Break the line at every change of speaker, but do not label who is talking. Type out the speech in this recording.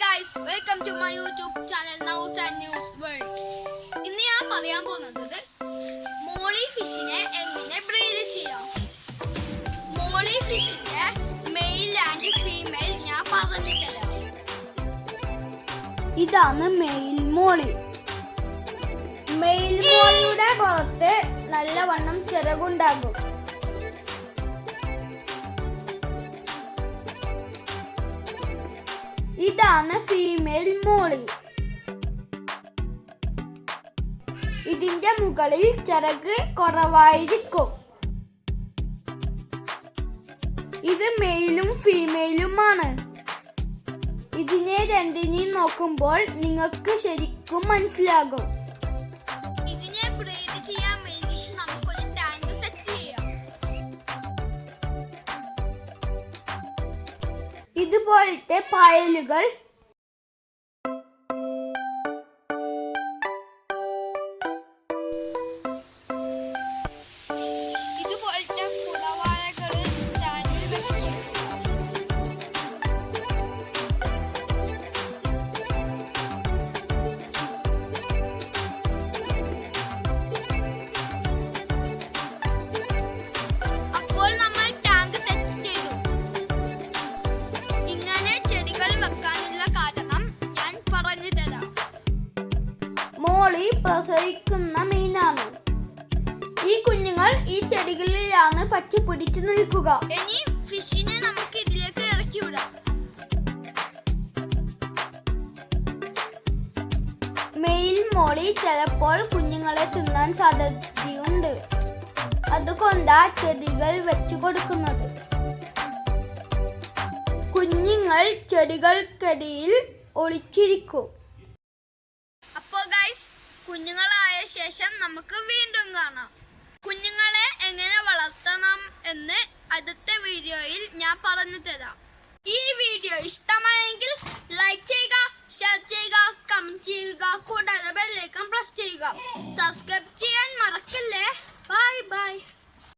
Guys welcome to my YouTube channel nows and news world ഇന്ന് ഞാൻ പറയാൻ പോകുന്നത് മോളി ഫിഷിനെ എങ്ങനെ ബ്രീഡ് ചെയ്യാം. മോളി ഫിഷിന്റെ മെയിൽ ആൻഡ് ഫീമെയിൽ ഞാൻ പറഞ്ഞു തരാം
ഇതാണ് മെയിൽ മോളി. മെയിൽ മോളിയുടെ പുറത്ത് നല്ലവണ്ണം ചിറകുണ്ടാകും. ഇതാണ് ഫീമെയിൽ മോളി. ഇതിന്റെ മുകളിൽ ചിറക് കുറവായിരിക്കും. ഇത് മെയിലും ഫീമെയിലുമാണ് ഇതിനെ രണ്ടിനെയും നോക്കുമ്പോൾ നിങ്ങൾക്ക് ശരിക്കും മനസ്സിലാകും. ഇതുപോലത്തെ പായലുകൾ പ്രസവിക്കുന്ന മീനാണ്. ഈ കുഞ്ഞുങ്ങൾ ഈ ചെടികളിലാണ് പറ്റി പിടിച്ചു നിൽക്കുക.
ഇനി ഫിഷിനെ നമുക്ക് ഇതിലേക്ക് ഇറക്കി വിടാം
മെയിൽ മോളി ചിലപ്പോൾ കുഞ്ഞുങ്ങളെ തിന്നാൻ സാധ്യതയുണ്ട്. അതുകൊണ്ടാ ചെടികൾ വെച്ചു കൊടുക്കുന്നത്. കുഞ്ഞുങ്ങൾ ചെടികൾക്കിടയിൽ ഒളിച്ചിരിക്കും.
കുഞ്ഞുങ്ങളായ ശേഷം നമുക്ക് വീണ്ടും കാണാം. കുഞ്ഞുങ്ങളെ എങ്ങനെ വളർത്തണം എന്ന് അടുത്ത വീഡിയോയിൽ ഞാൻ പറഞ്ഞു തരാം. ഈ വീഡിയോ ഇഷ്ടമായെങ്കിൽ ലൈക്ക് ചെയ്യുക ഷെയർ ചെയ്യുക കമന്റ് ചെയ്യുക കൂടാതെ ബെല്ലേക്കും പ്രസ് ചെയ്യുക. സബ്സ്ക്രൈബ്